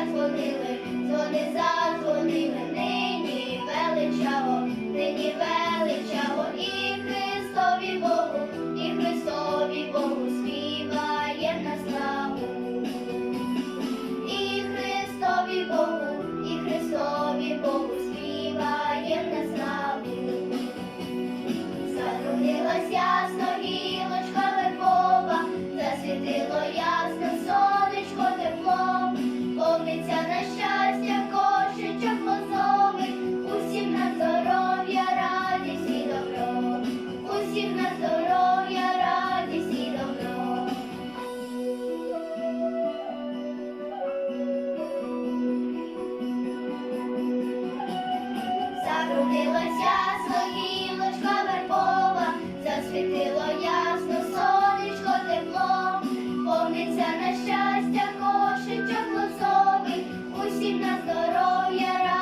God for this so. Щастя на щастя, кошечок лосовий, усім на здоров'я.